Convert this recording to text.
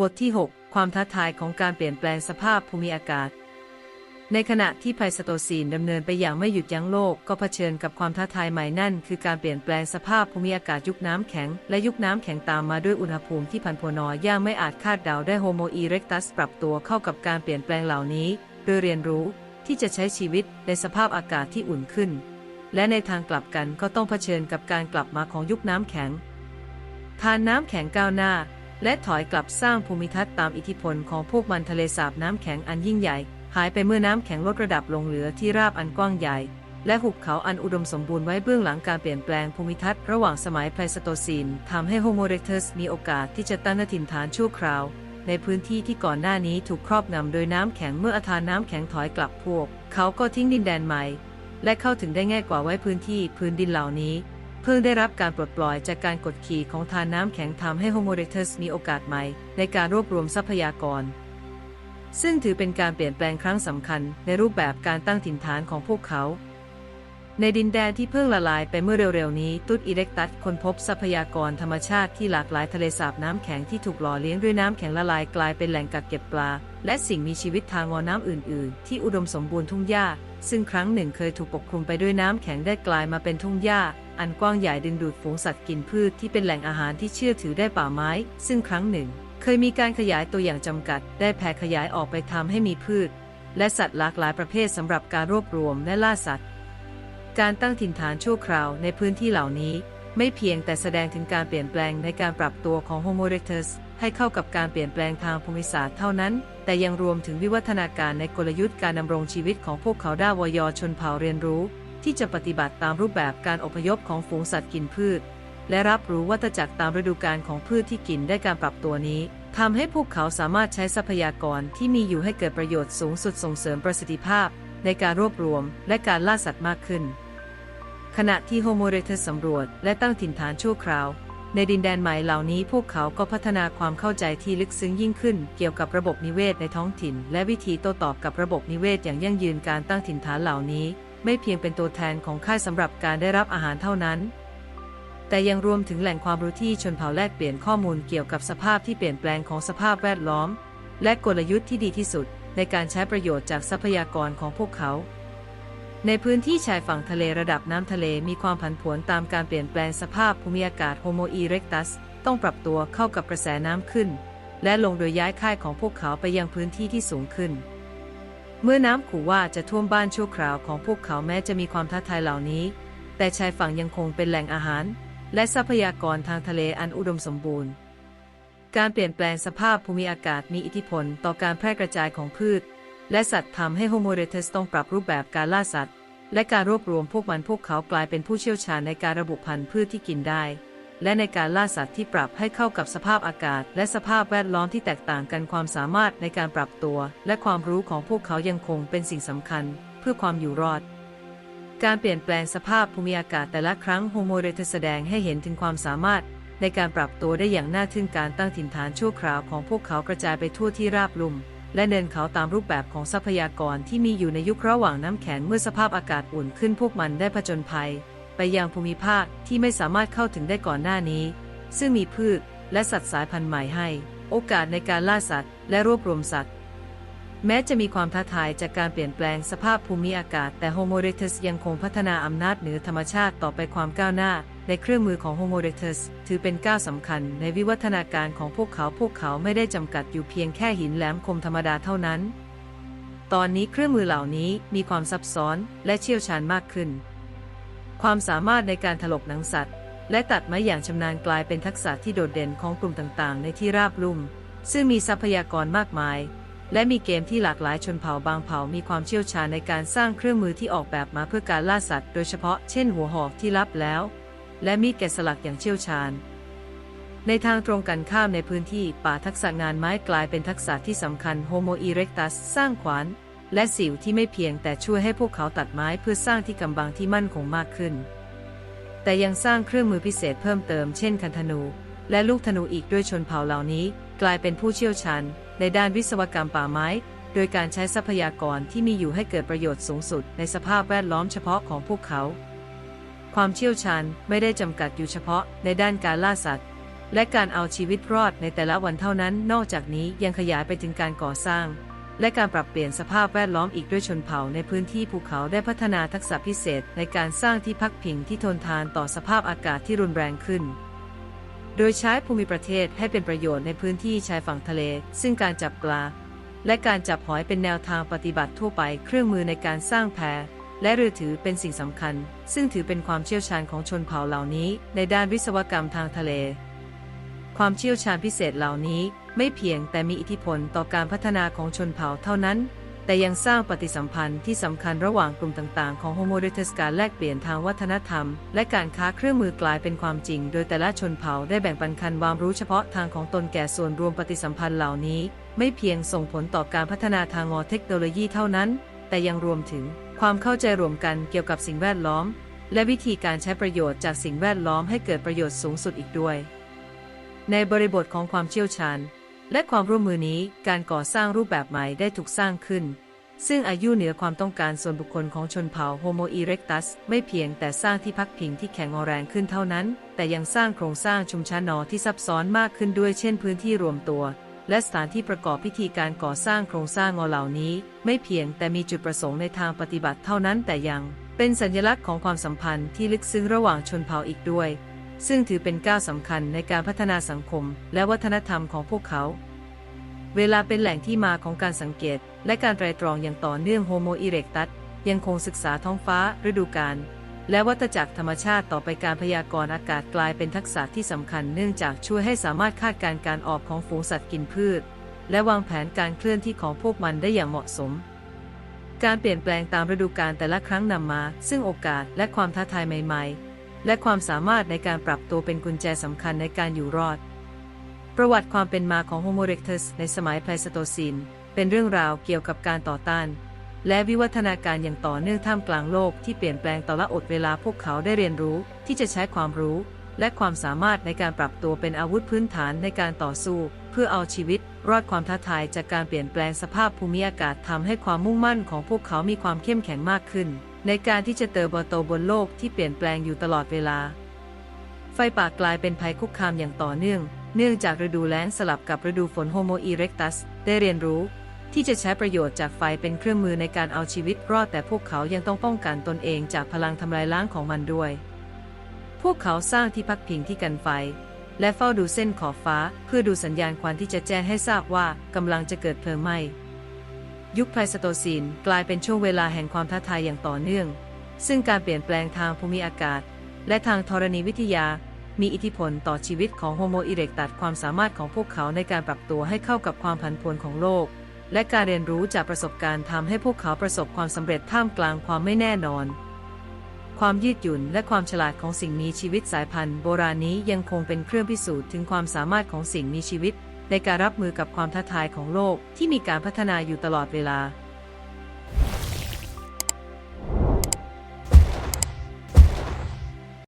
บทที่ 6 ความท้าทายของการเปลี่ยนแปลงสภาพภูมิอากาศ ในขณะที่ไพสโตซีนดำเนินไปอย่างไม่หยุดยั้งโลก ก็เผชิญกับความท้าทายใหม่นั่น คือการเปลี่ยนแปลงสภาพภูมิอากาศยุคน้ำแข็ง และยุคน้ำแข็งตามมาด้วยอุณหภูมิที่ผันผวนน้อยย่างไม่อาจคาดเดาได้โฮโมอีเร็กตัสปรับตัวเข้ากับการเปลี่ยนแปลงเหล่านี้โดยเรียนรู้ที่จะใช้ชีวิตในสภาพอากาศที่อุ่นขึ้น และในทางกลับกันก็ต้องเผชิญกับการกลับมาของยุคน้ำแข็งทานน้ำแข็งก้าวหน้า และถอยกลับสร้างภูมิทัศน์ตามอิทธิพลของพวกมันทะเลสาบน้ำแข็งอันยิ่งใหญ่ หายไปเมื่อน้ำแข็งลดระดับลงเหลือที่ราบอันกว้างใหญ่ และหุบเขาอันอุดมสมบูรณ์ไว้เบื้องหลังการเปลี่ยนแปลงภูมิทัศน์ระหว่างสมัยไพลสโตซีนทำให้โฮโมเรกเทสมีโอกาสที่จะตั้งถิ่นฐานชั่วคราว ในพื้นที่ที่ก่อนหน้านี้ถูกครอบงำโดยน้ำแข็งเมื่ออาคารน้ำแข็งถอยกลับพวก เขาก็ทิ้งดินแดนใหม่ และเข้าถึงได้ง่ายกว่าไว้พื้นที่พื้นดินเหล่านี้ พิ่งได้รับการปลดปล่อยจากการกดขี่ของทานน้ำแข็งทำให้โฮโมเรเทสมีโอกาสใหม่ในการรวบรวมทรัพยากร ซึ่งถือเป็นการเปลี่ยนแปลงครั้งสำคัญในรูปแบบการตั้งถิ่นฐานของพวกเขา ในดินแดนที่เพิ่งละลายไปเมื่อเร็วๆนี้ ตุดอิเล็กตัสค้นพบทรัพยากรธรรมชาติที่หลากหลายทะเลสาบน้ำแข็งที่ถูกหล่อเลี้ยงด้วยน้ำแข็งละลายกลายเป็นแหล่งกักเก็บปลา และสิ่งมีชีวิตทางงอน้ำอื่นๆ ที่อุดมสมบูรณ์ทุ่งหญ้า ซึ่งครั้งหนึ่งเคยถูกปกคลุมไปด้วยน้ำแข็งได้กลายมาเป็นทุ่งหญ้า อันกว้างใหญ่ดึงดูดฝูงสัตว์กินพืชที่เป็นแหล่งอาหารที่เชื่อถือได้ป่าไม้ ซึ่งครั้งหนึ่ง เคยมีการขยายตัวอย่างจำกัด ได้แผ่ขยายออกไปทำให้มีพืช และสัตว์หลากหลายประเภทสำหรับการรวบรวมและล่าสัตว์ การตั้งถิ่นฐานชั่วคราวในพื้นที่เหล่านี้ ไม่เพียงแต่แสดงถึงการเปลี่ยนแปลงในการปรับตัวของ Homo erectus ให้เข้ากับการเปลี่ยนแปลงทางภูมิศาสตร์เท่านั้น แต่ยังรวมถึงวิวัฒนาการในกลยุทธ์การดำรงชีวิตของพวกเขาด้าวยอชนเผ่าเรียนรู้ ที่จะปฏิบัติตามรูปแบบการอพยพของฝูงสัตว์กินพืช และรับรู้วัฏจักรตามฤดูกาลของพืชที่กินได้การปรับตัวนี้ทำให้พวกเขาสามารถใช้ทรัพยากรที่มีอยู่ให้เกิดประโยชน์สูงสุดส่งเสริมประสิทธิภาพ ในการรวบรวมและการล่าสัตว์มากขึ้น ขณะที่โฮโมเรเทสสำรวจและตั้งถิ่นฐานชั่วคราว ในดินแดนใหม่เหล่านี้พวกเขาก็พัฒนาความเข้าใจที่ลึกซึ้งยิ่งขึ้น เกี่ยวกับระบบนิเวศในท้องถิ่น และวิธีโต้ตอบกับระบบนิเวศอย่างยั่งยืนการตั้งถิ่นฐานเหล่านี้ ไม่เพียงเป็นตัวแทนของค่ายสำหรับการได้รับอาหารเท่านั้น แต่ยังรวมถึงแหล่งความรู้ที่ชนเผ่าแลกเปลี่ยนข้อมูลเกี่ยวกับสภาพที่เปลี่ยนแปลงของสภาพแวดล้อม และกลยุทธ์ที่ดีที่สุด ในการใช้ประโยชน์จากทรัพยากรของพวกเขา ในพื้นที่ชายฝั่งทะเลระดับน้ำทะเลมีความผันผวนตามการเปลี่ยนแปลงสภาพภูมิอากาศโฮโมอีเร็กตัสต้องปรับตัวเข้ากับกระแสน้ำขึ้น และลงโดยย้ายค่ายของพวกเขาไปยังพื้นที่ที่สูงขึ้น เมื่อน้ำขู่ว่าจะท่วมบ้านชั่วคราวของพวกเขาแม้จะมีความท้าทายเหล่านี้ แต่ชายฝั่งยังคงเป็นแหล่งอาหาร และทรัพยากรทางทะเลอันอุดมสมบูรณ์ การเปลี่ยนแปลงสภาพภูมิอากาศมีอิทธิพลต่อการแพร่กระจายของพืช และสัตว์ทำให้โฮโมเรเทสต้องปรับรูปแบบการล่าสัตว์ และการรวบรวมพวกมันพวกเขากลายเป็นผู้เชี่ยวชาญในการระบุพันธุ์พืชที่กินได้ และในการล่าสัตว์ที่ปรับให้เข้ากับสภาพอากาศ และสภาพแวดล้อมที่แตกต่างกันความสามารถในการปรับตัว และความรู้ของพวกเขายังคงเป็นสิ่งสำคัญ เพื่อความอยู่รอด การเปลี่ยนแปลงสภาพภูมิอากาศแต่ละครั้งโฮโมเรเทสแสดงให้เห็นถึงความสามารถในการปรับตัวได้อย่างน่าทึ่งการตั้งถิ่นฐานชั่วคราวของพวกเขากระจายไปทั่วที่ราบลุ่ม และเดินเขาตามรูปแบบของทรัพยากรที่มีอยู่ในยุคระหว่างน้ำแข็งเมื่อสภาพอากาศอุ่นขึ้นพวกมันได้ผจญภัย ไปยังภูมิภาคที่ไม่สามารถเข้าถึงได้ก่อนหน้านี้ ซึ่งมีพืชและสัตว์สายพันธุ์ใหม่ให้ โอกาสในการล่าสัตว์ และรวบรวมสัตว์ แม้จะมีความท้าทายจากการเปลี่ยนแปลงสภาพภูมิอากาศ แต่โฮโมเรเทสยังคงพัฒนาอำนาจเหนือธรรมชาติต่อไปความก้าวหน้า ในเครื่องมือของโฮโมเรเทสถือเป็นก้าวสำคัญในวิวัฒนาการของพวกเขาพวกเขาไม่ได้จำกัดอยู่เพียงแค่หินแหลมคมธรรมดาเท่านั้น ตอนนี้เครื่องมือเหล่านี้มีความซับซ้อนและเชี่ยวชาญมากขึ้น ความสามารถในการถลกหนังสัตว์ และตัดไม้อย่างชำนาญกลายเป็นทักษะที่โดดเด่นของกลุ่มต่างๆ ในที่ราบลุ่ม ซึ่งมีทรัพยากรมากมาย และมีเกมที่หลากหลายชนเผ่าบางเผ่ามีความเชี่ยวชาญในการสร้างเครื่องมือที่ออกแบบมาเพื่อการล่าสัตว์ โดยเฉพาะเช่นหัวหอกที่ลับแล้ว และมีดแกะสลักอย่างเชี่ยวชาญ ในทางตรงกันข้ามในพื้นที่ป่าทักษะงานไม้กลายเป็นทักษะที่สำคัญโฮโมอีเร็กตัสสร้างขวานและสิวที่ไม่เพียงแต่ช่วยให้พวกเขาตัดไม้เพื่อสร้างที่กำบังที่มั่นคงมากขึ้น แต่ยังสร้างเครื่องมือพิเศษเพิ่มเติมเช่นคันธนู และลูกธนูอีกด้วยชนเผ่าเหล่านี้ กลายเป็นผู้เชี่ยวชาญในด้านวิศวกรรมป่าไม้ โดยการใช้ทรัพยากรที่มีอยู่ให้เกิดประโยชน์สูงสุดในสภาพแวดล้อมเฉพาะของพวกเขา ความเชี่ยวชาญไม่ได้จำกัดอยู่เฉพาะในด้านการล่าสัตว์ และการเอาชีวิตรอดในแต่ละวันเท่านั้น นอกจากนี้ยังขยายไปถึงการก่อสร้าง และการปรับเปลี่ยนสภาพแวดล้อมอีกด้วยชนเผ่าในพื้นที่ภูเขาได้พัฒนาทักษะพิเศษในการสร้างที่พักพิงที่ทนทานต่อสภาพอากาศที่รุนแรงขึ้น โดยใช้ภูมิประเทศให้เป็นประโยชน์ในพื้นที่ชายฝั่งทะเล ซึ่งการจับปลาและการจับหอยเป็นแนวทางปฏิบัติทั่วไปเครื่องมือในการสร้างแพ และเรือถือเป็นสิ่งสำคัญ ซึ่งถือเป็นความเชี่ยวชาญของชนเผ่าเหล่านี้ ในด้านวิศวกรรมทางทะเล ความเชี่ยวชาญพิเศษเหล่านี้ไม่เพียงแต่มีอิทธิพลต่อการพัฒนาของชนเผ่าเท่านั้น แต่ยังสร้างปฏิสัมพันธ์ที่สำคัญระหว่างกลุ่มต่างๆ ของโฮโมเดเทสการแลกเปลี่ยนทางวัฒนธรรม และการค้าเครื่องมือกลายเป็นความจริง โดยแต่ละชนเผ่าได้แบ่งปันคันความรู้เฉพาะทางของตนแก่ส่วนรวมปฏิสัมพันธ์เหล่านี้ ไม่เพียงส่งผลต่อการพัฒนาทางงอเทคโนโลยีเท่านั้น แต่ยังรวมถึง ความเข้าใจรวมกันเกี่ยวกับสิ่งแวดล้อม และวิธีการใช้ประโยชน์จากสิ่งแวดล้อมให้เกิดประโยชน์สูงสุดอีกด้วย ในบริบทของความเชี่ยวชาญ และความร่วมมือนี้การก่อสร้างรูปแบบใหม่ได้ถูกสร้างขึ้น ซึ่งอายุเหนือความต้องการส่วนบุคคลของชนเผ่าโฮโมอีเร็กตัสไม่เพียงแต่สร้างที่พักพิงที่แข็งแรงขึ้นเท่านั้น แต่ยังสร้างโครงสร้างชุมชนนอที่ซับซ้อนมากขึ้นด้วยเช่นพื้นที่รวมตัว และสถานที่ประกอบพิธีการก่อสร้างโครงสร้างงอเหล่านี้ ไม่เพียงแต่มีจุดประสงค์ในทางปฏิบัติเท่านั้นแต่ยัง เป็นสัญลักษณ์ของความสัมพันธ์ที่ลึกซึ้งระหว่างชนเผ่าอีกด้วย ซึ่งถือเป็นก้าวสำคัญในการพัฒนาสังคม และวัฒนธรรมของพวกเขา เวลาเป็นแหล่งที่มาของการสังเกต และการไตรตรองอย่างต่อเนื่องโฮโมอีเรกตัสยังคงศึกษาท้องฟ้าฤดูกาล และวัฏจักรธรรมชาติต่อไปการพยากรณ์อากาศกลายเป็นทักษะที่สำคัญเนื่องจากช่วยให้สามารถคาดการณ์การออกของฝูงสัตว์กินพืช และวางแผนการเคลื่อนที่ของพวกมันได้อย่างเหมาะสม การเปลี่ยนแปลงตามฤดูกาลแต่ละครั้งนำมา ซึ่งโอกาสและความท้าทายใหม่ ๆ และความสามารถในการปรับตัวเป็นกุญแจสำคัญในการอยู่รอด ประวัติความเป็นมาของโฮโมเร็กตัสในสมัยไพลสโตซีนเป็นเรื่องราวเกี่ยวกับการต่อต้าน และวิวัฒนาการอย่างต่อเนื่องท่ามกลางโลกที่เปลี่ยนแปลงต่อละอดเวลาพวกเขาได้เรียนรู้ที่จะใช้ความรู้ และความสามารถในการปรับตัวเป็นอาวุธพื้นฐานในการต่อสู้ เพื่อเอาชีวิต รอดความท้าทายจากการเปลี่ยนแปลงสภาพภูมิอากาศทำให้ความมุ่งมั่นของพวกเขามีความเข้มแข็งมากขึ้น ในการที่จะเติบโตบนโลกที่เปลี่ยนแปลงอยู่ตลอดเวลา ไฟป่ากลายเป็นภัยคุกคามอย่างต่อเนื่อง เนื่องจากฤดูแล้งสลับกับฤดูฝนโฮโมอีเร็กตัสได้เรียนรู้ ที่จะใช้ประโยชน์จากไฟเป็นเครื่องมือในการเอาชีวิตรอดแต่พวกเขายังต้องป้องกันตนเองจากพลังทำลายล้างของมันด้วย พวกเขาสร้างที่พักพิงที่กันไฟ และเฝ้าดูเส้นขอบฟ้า เพื่อดูสัญญาณควันที่จะแจ้งให้ทราบว่ากำลังจะเกิดเพลิงไหม้ยุคไพลสโตซีนกลายเป็นช่วงเวลาแห่งความท้าทายอย่างต่อเนื่อง ซึ่งการเปลี่ยนแปลงทางภูมิอากาศ และทางธรณีวิทยา มีอิทธิพลต่อชีวิตของโฮโมอีเรกตัสความสามารถของพวกเขาในการปรับตัวให้เข้ากับความผันผวนของโลก และการเรียนรู้จากประสบการณ์ทำให้พวกเขาประสบความสำเร็จท่ามกลางความไม่แน่นอน ความยืดหยุ่นและความฉลาดของสิ่งมีชีวิตสายพันธุ์โบราณนี้ยังคงเป็นเครื่องพิสูจน์ถึงความสามารถของสิ่งมีชีวิต ในการรับมือกับความท้าทายของโลกที่มีการพัฒนาอยู่ตลอดเวลา